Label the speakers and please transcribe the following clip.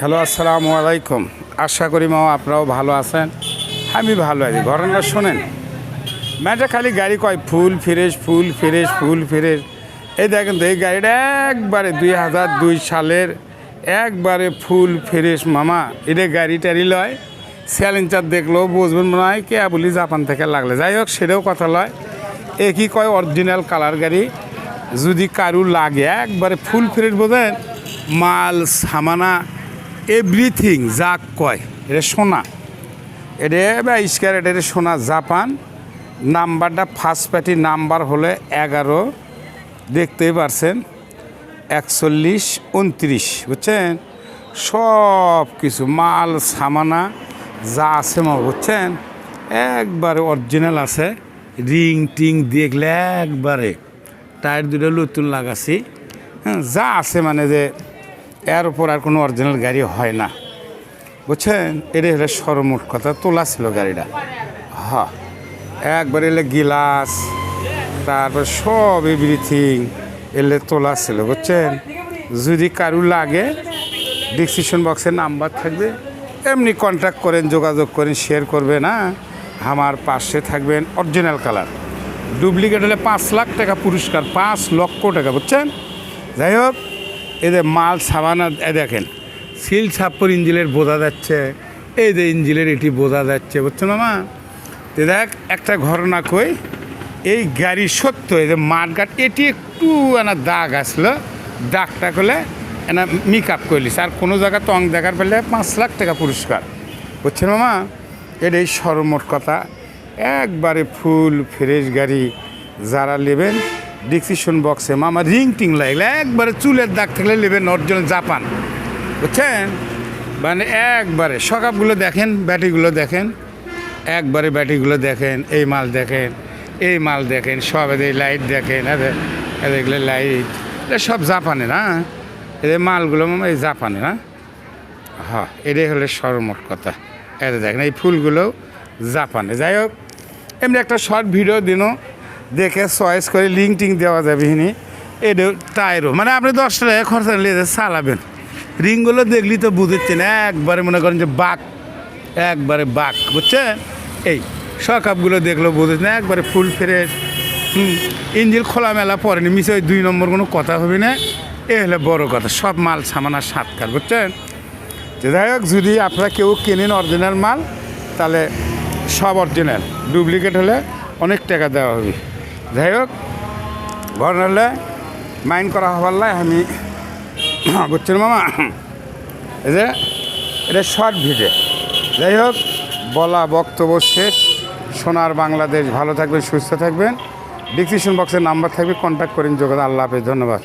Speaker 1: Hello, আসসালামু আলাইকুম। আশা করি মা আপনারাও ভালো আছেন। আমি ভালো আছি। ঘটনা শোনেন। ম্যাটা খালি গাড়ি কয়, full fresh full fresh full fresh. এই দেখেন তো, এই গাড়িটা একবারে দুই হাজার দুই সালের একবারে ফুল ফ্রেশ। মামা, এটা গাড়ি টাড়ি লয়। স্যালেঞ্চার দেখলেও বুঝবেন মনে হয় কে বলি জাপান থেকে লাগলে। যাই হোক, সেটাও কথা লয়। একই কয় অরিজিনাল কালার গাড়ি। যদি কারু লাগে, একবারে ফুল ফ্রেশ বোঝেন। মাল, সামানা এভরিথিং যা কয়। এটা সোনা। এটা বাইশ ক্যারেট এটা সোনা জাপান। নাম্বারটা ফার্স্ট পার্টি নাম্বার হলে এগারো। দেখতেই পারছেন, একচল্লিশ, উনত্রিশ, বুঝছেন? সব কিছু, মাল, সামানা, যা আছে মা বুঝছেন? একবারে অরিজিনাল আছে রিং টিং দেখলে একবারে। টায়ার দুটো নতুন লাগাছি। হ্যাঁ যা আছে মানে যে এর উপর আর কোনো অরিজিনাল গাড়ি হয় না। বুঝছেন? এটা হলে সরমোট কথা, তোলা ছিল গাড়িটা। হ একবার এলে গিলাস, তারপর সব এভরিথিং এলে তোলা ছিল, বুঝছেন? যদি কারু লাগে ডিসক্রিপশন বক্সে নাম্বার থাকবে, এমনি কন্ট্যাক্ট করেন, যোগাযোগ করেন শেয়ার করবেন না আমার পাশে থাকবেন অরিজিনাল কালার ডুপ্লিকেট হলে পাঁচ লাখ টাকা পুরস্কার, পাঁচ লক্ষ টাকা, বুঝছেন? যাই হোক এদের মাল, সাবানা এ দেখেন, সিল ছাপ্পর ইঞ্জিলের বোঝা যাচ্ছে। এই যে ইঞ্জিলের এটি বোঝা যাচ্ছে, বুঝছেন মামা? তো দেখ, একটা ঘটনা কই, এই গাড়ি সত্য, এই যে মাঠঘাট, এটি একটু এনা দাগ আসলো। দাগটা করলে এনা মেক আপ করলিস। আর কোনো জায়গা টং দেখার পেলে পাঁচ লাখ টাকা পুরস্কার। বুঝছেন মামা? এটাই সরমোট কথা। একবারে ফুল ফ্রেশ গাড়ি যারা নেবেন ডিসক্রিপশন বক্সে মামা রিং টিং লাগলে একবারে চুলের দাগ থাকলে নেবেন অরিজিনাল জাপান। বুঝছেন? মানে একবারে সকাপগুলো দেখেন, ব্যাটিগুলো দেখেন, একবারে ব্যাটিগুলো দেখেন, এই মাল দেখেন, এই মাল দেখেন, সব এদের লাইট দেখেন, এদের লাইট। এটা সব জাপানে না এদের মালগুলো এই জাপানে না হ্যাঁ এটাই হলে সরমোট কথা। এটা দেখেন, এই ফুলগুলো জাপানে যাই হোক, এমনি একটা শর্ট ভিডিও দিনও দেখে চয়েস করে লিঙ্ক টিং দেওয়া যাবে হিনি এটা টায়ারও মানে আপনি দশ টাকা খরচা নিয়ে চালাবেন। রিংগুলো দেখলি তো বুঝেছেন, একবারে মনে করেন যে বাঘ একবারে বাঘ বুঝছেন এই, সকাপগুলো দেখল বুঝেছেন, একবারে ফুল ফ্রেশ হুম, ইঞ্জিল খোলামেলা পড়েনি মিশে ওই দুই নম্বর কোনো কথা হবে না। এ হলে বড় কথা, সব মাল, সামানা সাতকার, বুঝছেন? তো যাই হোক, যদি আপনারা কেউ কেনেন অরিজিনাল মাল, তাহলে সব অরিজিনাল ডুপ্লিকেট হলে অনেক টাকা দেওয়া হবে। যাই হোক ঘর হলে মাইন্ড করা হবার লাই আমি বুঝছেন মামা? এই যে, এটা শর্ট ভিডিও যাই হোক, বলা বক্তব্য শেষ। সোনার বাংলাদেশ, ভালো থাকবেন, সুস্থ থাকবেন। ডিসক্রিপশন বক্সের নাম্বার থাকবে কন্ট্যাক্ট করেন যোগাযোগ। আল্লাহ হাফেজ, ধন্যবাদ।